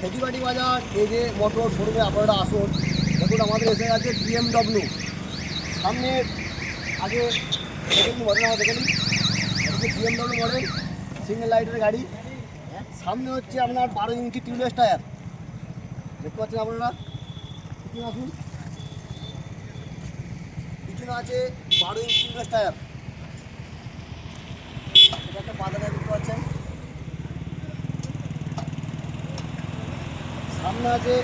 খেতিবাড়ি বাজার যে মোটর শোরুমে আপনারা আসুন। দেখুন, আমাদের এসে গেছে বিএমডব্লিউ সামনে, আগে দেখে নিন মডেল আমার দেখে হচ্ছে বিএমডব্লিউ মডেল সিঙ্গেল লাইটের গাড়ি। সামনে হচ্ছে আপনার বারো ইঞ্চি টিউবলেস টায়ার দেখতে পাচ্ছেন আপনারা? পিছনে আসুন। পিছনে আছে বারো ইঞ্চি টিউবলেস টায়ার এটা একটা পাতা দেখতে পাচ্ছেন। সামনে আছে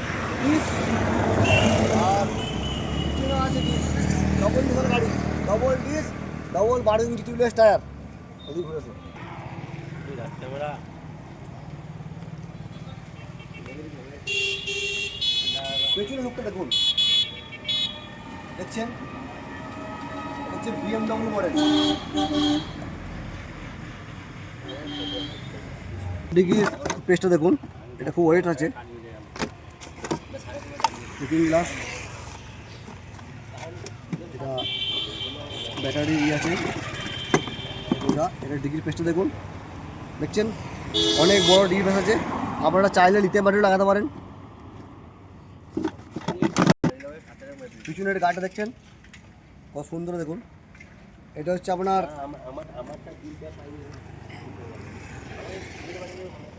আর পিছনে আছে ডিস ডবল ডিসের গাড়ি ডবল ডিস ডবল বারো ইঞ্চি টিউবলেস টায়ার। ওদিক ঘুরেছে। পেছনে লুকটা দেখুন। দেখছেন? হচ্ছে বিএমডব্লিউ মডেল ডিগির পেস্টটা দেখুন। এটা খুব ওয়েট আছে। লুকিং গ্লাস এটা ব্যাটারি ইয়ে আছে। এটা এটা ডিগির পেস্টটা দেখুন। দেখছেন? অনেক বড় ডিগির পেস্ট আছে। আপনারা চাইলে লিথিয়াম ব্যাটারি লাগাতে পারেন। পিছনের গাড়িটা দেখছেন? কত সুন্দর দেখুন। এটা হচ্ছে আপনার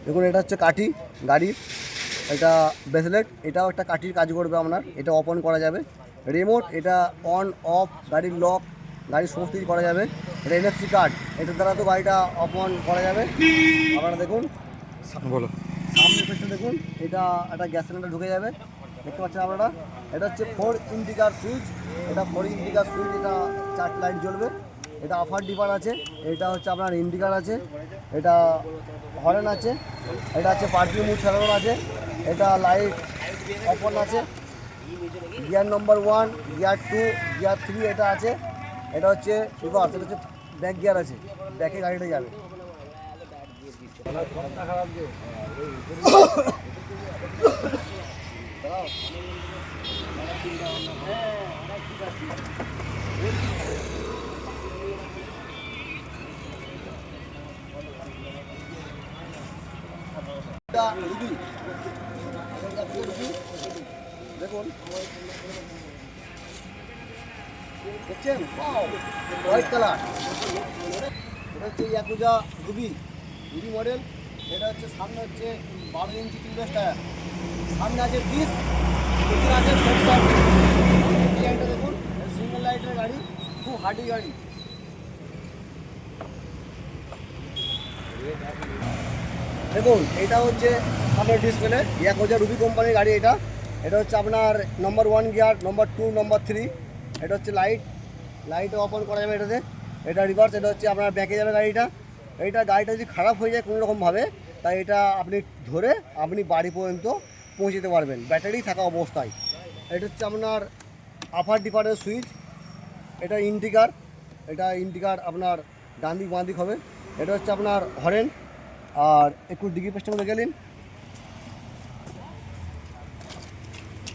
দেখুন, এটা হচ্ছে কাঠি গাড়ির। এটা ব্রেসলেট এটাও একটা কাঠির কাজ করবে আপনার এটা অন করা যাবে। রিমোট এটা অন অফ গাড়ির লক গাড়ির সমস্ত কিছু করা যাবে। এটা এনএফসি কার্ড এটার দ্বারা তো গাড়িটা অন করা যাবে। আপনারা দেখুন বলো। সামনে পেছনে দেখুন এটা একটা গ্যাস সিলিন্ডার ঢুকে যাবে। দেখতে পাচ্ছেন আপনারা? এটা হচ্ছে ফোর ইন্ডিকার সুইচ এটা ফোর ইন্ডিকার সুইচ এটা চার লাইট জ্বলবে এটা আফার ডিপার আছে এটা হচ্ছে আপনার ইন্ডিকার আছে এটা হরেন আছে এটা হচ্ছে মুড ছাড়ানো আছে। এটা লাইট অপন আছে gear number one gear two gear three এটা আছে এটা হচ্ছে রিভার্স এটা হচ্ছে ব্যাক গিয়ার আছে ব্যাকে গাড়িটা যাবে এটা রুবি এটা হচ্ছে রুবি। দেখুন দেখছেন হোয়াইট কালার এটা হচ্ছে ইয়াকুজা রুবি রুবি মডেল এটা হচ্ছে সামনে হচ্ছে বারো ইঞ্চি টিউবলেস টায়ার সামনে আছে বিশ পিছনে আছে সেন্সার ডিজাইনটা দেখুন। সিঙ্গেল লাইটের গাড়ি। খুব হার্ডি গাড়ি। দেখুন, এটা হচ্ছে আপনার ডিসপ্লে এক ইয়াকোজা রুবি কোম্পানির গাড়ি এটা। এটা হচ্ছে আপনার number one gear number two number three এটা হচ্ছে লাইট লাইট অপন করা যাবে এটাতে। এটা রিভার্স এটা হচ্ছে আপনার ব্যাকে যাবে গাড়িটা। এইটা গাড়িটা যদি খারাপ হয়ে যায় কোনো রকমভাবে তাই এটা আপনি ধরে আপনি বাড়ি পর্যন্ত পৌঁছে যেতে পারবেন। ব্যাটারি থাকা অবস্থায়। এটা হচ্ছে আপনার আফার ডিপারের সুইচ এটা ইন্ডিকার এটা ইন্ডিকার আপনার ডান দিক হবে। এটা হচ্ছে আপনার হরেন আর একটু ডিগি পেস্টের মধ্যে গেলেন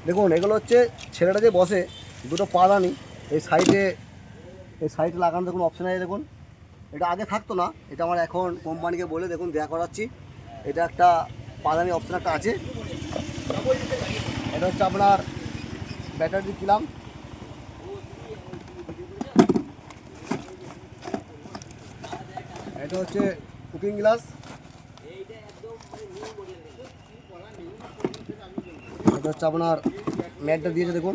দেখুন, এগুলো হচ্ছে ছেলেটা যে বসে, দুটো পাদানি এই সাইডে এই সাইডে লাগানোর কোনো অপশন আছে দেখুন। এটা আগে থাকতো না, এটা আমার এখন কোম্পানিকে বলে দেখুন, দেয়া করাচ্ছি। এটা একটা পাদানি অপশন একটা আছে। এটা হচ্ছে আপনার ব্যাটারি দিলাম। এটা হচ্ছে কুকিং গ্লাস এটা হচ্ছে আপনার ম্যাটটা দিয়েছে দেখুন।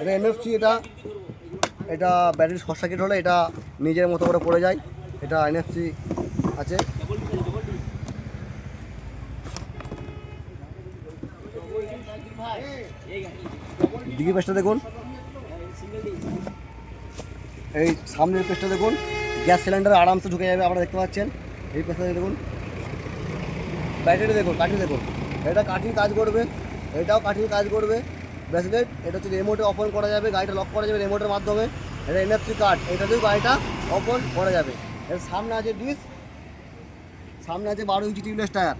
এটা এমএফসি, এটা এটা ব্যাটারি শর্ট সার্কিট হলে এটা নিজের মতো করে পড়ে যায়। এটা এনএফসি আছে। দিঘি পেস্টটা দেখুন। এই সামনের পেস্টটা দেখুন। গ্যাস সিলিন্ডার আরামসে ঢুকে যাবে, আপনারা দেখতে পাচ্ছেন। এই পেস্টটা দেখুন। ব্যাটারি দেখুন কাঠি দেখুন। এটা কাঠির কাজ করবে, এটাও কাঠির কাজ করবে। ব্রেসলেট, এটা হচ্ছে রিমোটে অপন করা যাবে, গাড়িটা লক করা যাবে রিমোটের মাধ্যমে। এটা এনএফসি কার্ড এটাতেও গাড়িটা অপন করা যাবে। এর সামনে আছে ডিস সামনে আছে বারো ইঞ্চি টিউবলেস টায়ার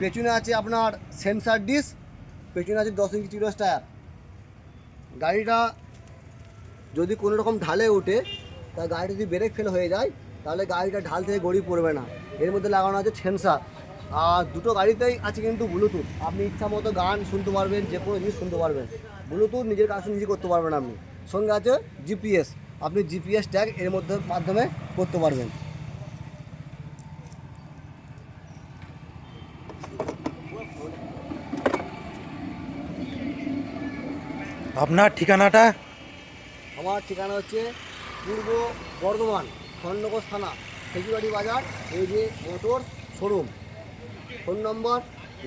পেছনে আছে আপনার সেন্সার ডিস পেছনে আছে দশ ইঞ্চি টিউবলেস টায়ার গাড়িটা যদি কোনো রকম ঢালে ওঠে, তা গাড়িটা যদি ব্রেক ফেল হয়ে যায়, তাহলে গাড়িটা ঢাল থেকে গড়ি পড়বে না। এর মধ্যে লাগানো আছে সেন্সার আর দুটো গাড়িতেই আছে কিন্তু ব্লুটুথ আপনি ইচ্ছা মতো গান শুনতে পারবেন যে কোনো জিনিস শুনতে পারবেন। ব্লুটুথ নিজের কাজ নিজে করতে পারবেন আপনি। সঙ্গে আছে জিপিএস আপনি জিপিএস ট্যাগ এর মধ্যে মাধ্যমে করতে পারবেন। আপনার ঠিকানাটা? আমার ঠিকানা হচ্ছে পূর্ব বর্ধমান খন্ডকোষ থানা খেজুরাটি বাজার এই যে motor showroom phone number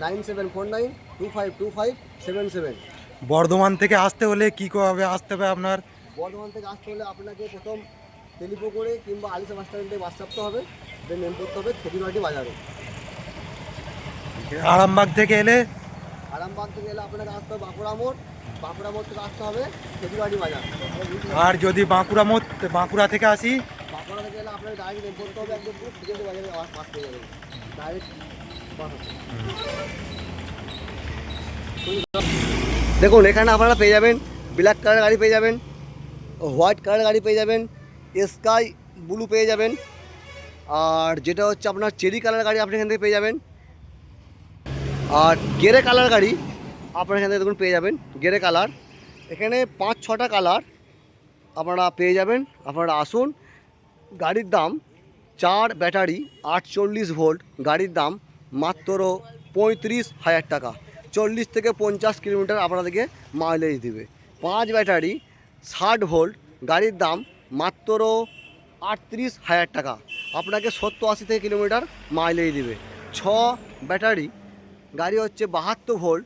nine seven four nine two five two five seven seven. Bardhaman থেকে আসতে হলে কী হবে আসতে হবে আপনার? বর্ধমান থেকে আসতে হলে আপনাকে প্রথম টেলিফো করে কিংবা আলিসা বাস স্ট্যান্ডে বাস চাপতে হবে দেন নেম করতে হবে খেজুরাটি বাজারে। আরামবাগ থেকে এলে? আরামবাগ থেকে এলে আপনাকে আসতে হবে বাঁকুড়া মোড় বাঁকুড়া মোড় থেকে আসতে হবে খেজুরাটি বাজার। আর যদি বাঁকুড়া মোড় বাঁকুড়া থেকে আসি? বাঁকুড়া থেকে এলে আপনাকে ডাইরেক্ট নেম করতে হবে একদম পুরো খেজুরাটি বাজারে বাস পেয়ে যাবেন। ডাইরেক্ট দেখুন, এখানে আপনারা পেয়ে যাবেন ব্ল্যাক কালার গাড়ি পেয়ে যাবেন হোয়াইট কালার গাড়ি পেয়ে যাবেন স্কাই ব্লু পেয়ে যাবেন, আর যেটা হচ্ছে আপনার চেরি কালার গাড়ি আপনি এখান থেকে পেয়ে যাবেন, আর গেরে কালার গাড়ি আপনার এখান থেকে দেখুন পেয়ে যাবেন গেরে কালার এখানে পাঁচ, ছটা কালার আপনারা পেয়ে যাবেন, আপনারা আসুন, গাড়ির দাম চার ব্যাটারি আটচল্লিশ ভোল্ট গাড়ির দাম মাত্র পঁয়ত্রিশ হাজার টাকা। চল্লিশ থেকে পঞ্চাশ কিলোমিটার আপনাদেরকে মাইলেজ দেবে। পাঁচ ব্যাটারি, ষাট ভোল্ট, গাড়ির দাম মাত্র আটত্রিশ হাজার টাকা। আপনাকে সত্তর আশি থেকে কিলোমিটার মাইলেজ দেবে। ছ ব্যাটারি, গাড়ি হচ্ছে বাহাত্তর ভোল্ট।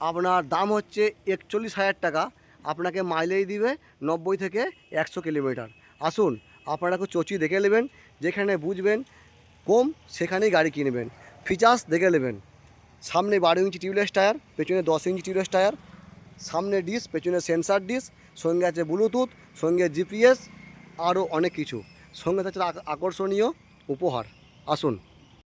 আপনার দাম হচ্ছে একচল্লিশ হাজার টাকা। আপনাকে মাইলেজ দিবে নব্বই থেকে একশো কিলোমিটার। আসুন, আপনারা চচি দেখে নেবেন, যেখানে বুঝবেন কম, সেখানেই গাড়ি কিনবেন ফিচার্স দেখে নেবেন। সামনে বারো ইঞ্চি টিউবলেস টায়ার, পেছনে দশ ইঞ্চি টিউবলেস টায়ার, সামনে ডিস পেছনে সেন্সার ডিস সঙ্গে আছে ব্লুটুথ সঙ্গে জিপিএস আরও অনেক কিছু। সঙ্গে থাকছে আকর্ষণীয় উপহার। আসুন।